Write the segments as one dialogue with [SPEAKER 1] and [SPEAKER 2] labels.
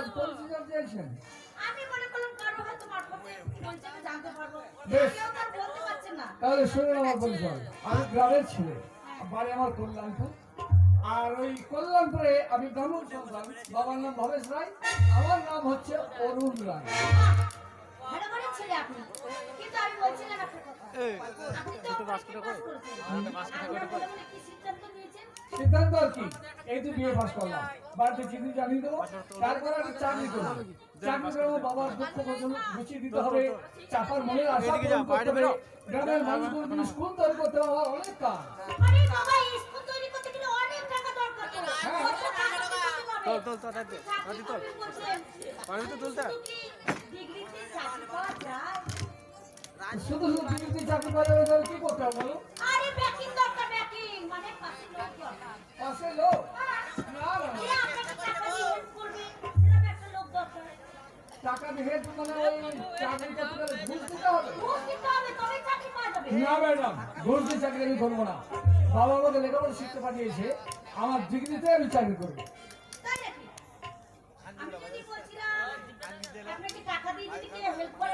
[SPEAKER 1] কাজ
[SPEAKER 2] আমি মনে করলাম কারও হয়তো মারফতে বলছে জানতে পারব। কেউ তার বলতে পারছে না।
[SPEAKER 1] তাহলে শুনুন আমার পরিচয় আমি গ্রামের ছেলে বাড়ি আমার কল্যাণপুর। আর ওই কল্যাণপুরে আমি ব্রাহ্মণ সন্তান। বাবার নাম ভবেশ রায় আমার নাম হচ্ছে অরুণ রায়।
[SPEAKER 2] ছেলে আপনি কিন্তু আমি বলছিলাম একটা কথা আপনি তো বাস্কেটে পাস করেছেন আপনার বলে বলে কি সিদ্ধান্ত নিয়েছেন
[SPEAKER 1] সিদ্ধান্ত আর কি এই তো বিয়ে পাস করলাম বাড়িতে চিঠি জানিয়ে দেবো তারপরে আমি চাকরি করব চাকরি করব বাবার দুঃখ কষ্ট গুছিয়ে দিতে হবে চাপার মনের আশা পূরণ করতে হবে গ্রামের মানুষগুলো স্কুল তৈরি করতে হবে অনেক কাজ
[SPEAKER 2] আরে বাবা স্কুল তৈরি করতে গেলে অনেক টাকা দরকার তো
[SPEAKER 1] হ্যাঁ।
[SPEAKER 2] কত টাকা দিতে হবে?
[SPEAKER 3] তোল, তোল, তোল, তোল, তোল। পারবি তো তুলতে?
[SPEAKER 1] হবে বলো?
[SPEAKER 2] আরে ব্যাকিং দরকার ব্যাকিং মানে লোক
[SPEAKER 1] না
[SPEAKER 2] টাকা দিয়ে
[SPEAKER 1] মানে ঘুষ দিতে হবে।
[SPEAKER 2] ঘুষ দিতে হবে চাকরি পাওয়া যাবে।
[SPEAKER 1] ম্যাডাম ঘুষ দিয়ে চাকরি আমি করব না। বাবা আমাকে লেখাপড়া শিখতে পাঠিয়েছে। আমার ডিগ্রিতে আমি চাকরি করব।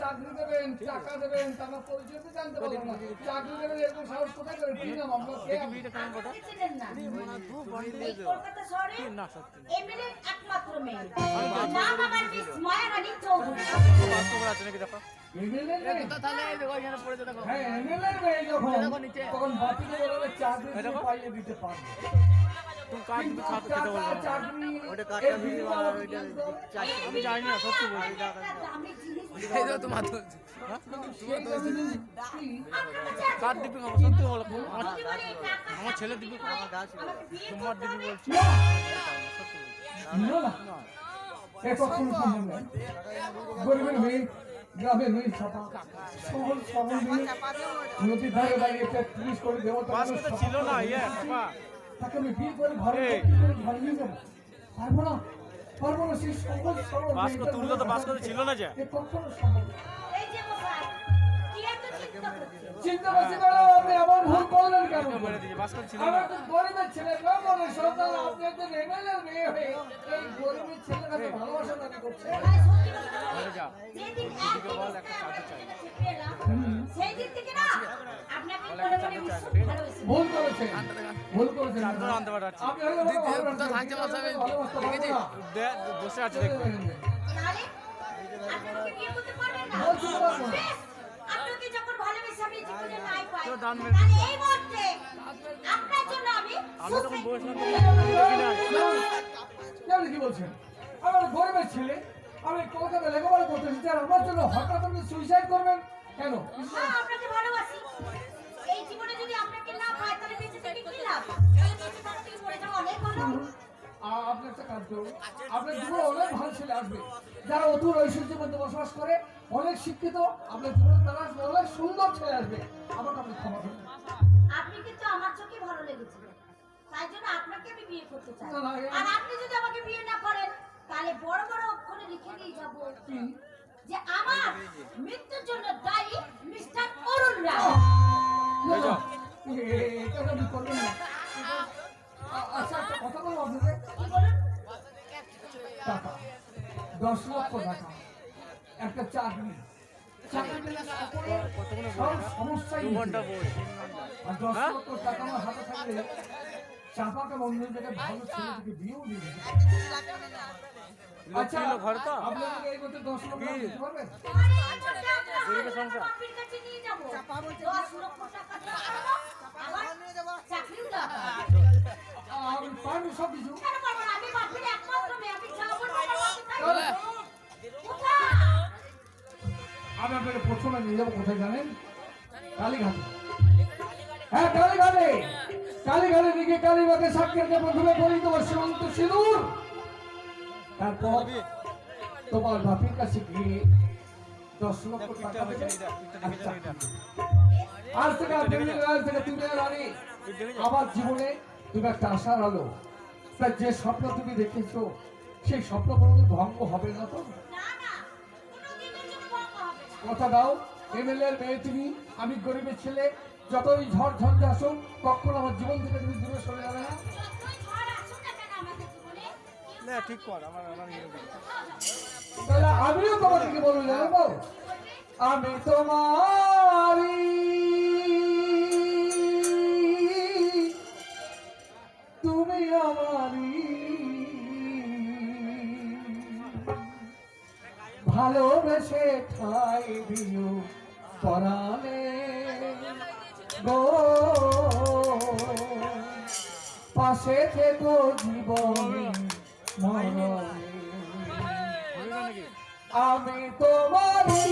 [SPEAKER 2] চাকরি দেবেন
[SPEAKER 1] টাকা দেবেন তা পরিচয় জানতে পারলাম না। চাকরি দেবেন এরকম সাহস কোথায় করে? কি নাম আমরা কে আপনি?
[SPEAKER 2] আপনি ছিলেন না। এই কলকাতা শহরে
[SPEAKER 3] না সত্যি
[SPEAKER 2] এমএলএ একমাত্র মেয়ে। নাম আমার মিস মায়ারানী চৌধুরী।
[SPEAKER 3] বাস্তব আছে নাকি দেখো?
[SPEAKER 1] MLA মেয়ে?
[SPEAKER 3] তাহলে ওইখানে পড়েছে দেখো।
[SPEAKER 1] হ্যাঁ তখন বাপিকে চাকরি পাইয়ে দিতে পারবে।
[SPEAKER 3] তুমি খেতে বলব ওটা ওইটা আমি জানি না সত্যি বলছি এই তো তোমার তো? দিবি খাব সত্যি বলো আমার ছেলে দিবি তোমার দিবি বলছি সত্যি।
[SPEAKER 1] গরিবের মেয়ে গ্রামের মেয়ে ছাপা সহজ সবল নদীর ধারে দাঁড়িয়ে পুলিশ করে দেবো তাকে
[SPEAKER 3] বাস কথা ছিল না ইয়ে
[SPEAKER 1] তাকে আমি বিয়ে করে ঘরে নিয়ে যাব। পারব না পারব না সেই সরল মেয়েটা
[SPEAKER 3] তো বাস কথা ছিল না যে।
[SPEAKER 1] কখনো সম্ভব না।
[SPEAKER 2] এই যে মশাই কি এত চিন্তা করছেন?
[SPEAKER 1] করছি ম্যাডাম আপনি আমার ভুল করলেন কেন?
[SPEAKER 3] বাস কথা
[SPEAKER 1] আমার
[SPEAKER 3] না।
[SPEAKER 1] তো গরিবের ছেলে গ্রামের সন্তান আপনি একজন এমএলএ মেয়ে হয়ে এই গরিবের ছেলের কাছে ভালোবাসা দাবি করছেন।
[SPEAKER 2] ভাই,
[SPEAKER 1] ভুল করেছেন ভুল করেছেন
[SPEAKER 3] চারজন আনতে পারছি
[SPEAKER 1] আপনি হয়তো আমাকে ভালোবাসেন,
[SPEAKER 3] থাকতে পারছে আমি। বসে আছে তখন
[SPEAKER 1] আপনি কি বলছেন? আমার গরিবের ছেলে আমি কলকাতা লেখাপড়া করতে এসেছি আর আমার জন্য হঠাৎ আপনি সুইসাইড করবেন কেন?
[SPEAKER 2] হ্যাঁ, আপনাকে ভালোবাসি।
[SPEAKER 1] কাজ আপনার জীবনে অনেক ভালো ছেলে আসবে। যারা অধুর ঐশ্বর্যের মধ্যে বসবাস করে অনেক শিক্ষিত আপনার জীবনে তারা আসবে অনেক সুন্দর ছেলে আসবে। আমাকে আপনি ক্ষমা করুন।
[SPEAKER 2] আপনি কিন্তু আমার চোখে ভালো লেগেছে তাই জন্য আপনাকে আমি বিয়ে করতে চাই। আর আপনি যদি আমাকে বিয়ে না করেন তাহলে বড় বড় অক্ষরে লিখে দিয়ে যাব। যে আমার
[SPEAKER 1] থাকলে চাপাকে বন্ধু থেকে ভালো ছেলে থেকে বিয়েও দিয়ে দিতে পারি।
[SPEAKER 3] লোক ছিল ঘর তো
[SPEAKER 1] আপনাদের এই মধ্যে দশ লক্ষ দিতে পারবেন
[SPEAKER 2] আরে এটাকে
[SPEAKER 1] আপনাকে প্রথমে নিয়ে যাব কোথায় জানেন? কালীঘাটে। হ্যাঁ কালীঘাটে। কালীঘাটের দিকে কালীবাগে সাক্ষীকে প্রথমে বলি তোমার সীমান্ত সিঁদুর। তারপর তোমার বাপের কাছে গিয়ে দশ লক্ষ টাকা দেবে। আচ্ছা। আজ থেকে আর আজ থেকে তুমি আর আমার জীবনে তুমি একটা আশার আলো। তাই যে স্বপ্ন তুমি দেখেছ সেই স্বপ্ন কোনোদিন ভঙ্গ হবে না তো? কথা দাও। এমএলএ এর মেয়ে তুমি আমি গরিবের ছেলে। যতই ঝড় ঝঞ্ঝা আসুক কখনো আমার জীবন থেকে তুমি দূরে সরে যাবে না।
[SPEAKER 3] ঠিক কর আমার আমার ইয়ে।
[SPEAKER 1] তাহলে আমিও তোমাদেরকে বলব জানো আমি তোমারি ভালোবেসে ঠাই দিও পরাণে। গো পাশে থেকো জীবন আমি তোমারি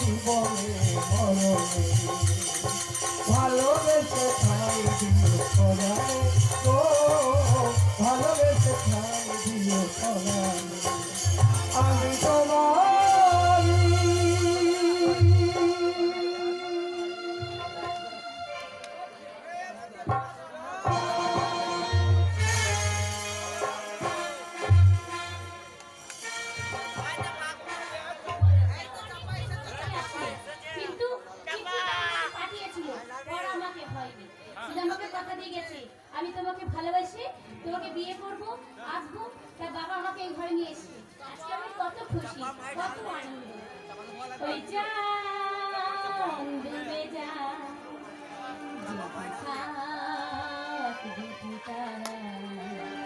[SPEAKER 1] জীবনে মরণে। ভালোবেসে খাই দিও পরাণে ও ভালোবেসে খাই দিও পরাণে আমি তোমারি
[SPEAKER 2] ওই চাঁদ ডুবে যা থাক দুটি তারা।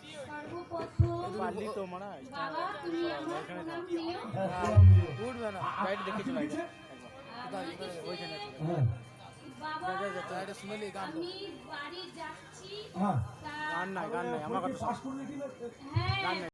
[SPEAKER 3] পারলি তো মারা উঠবে না গাইড দেখে চলে ওইখানে গান নাই গান নাই আমার কথা গান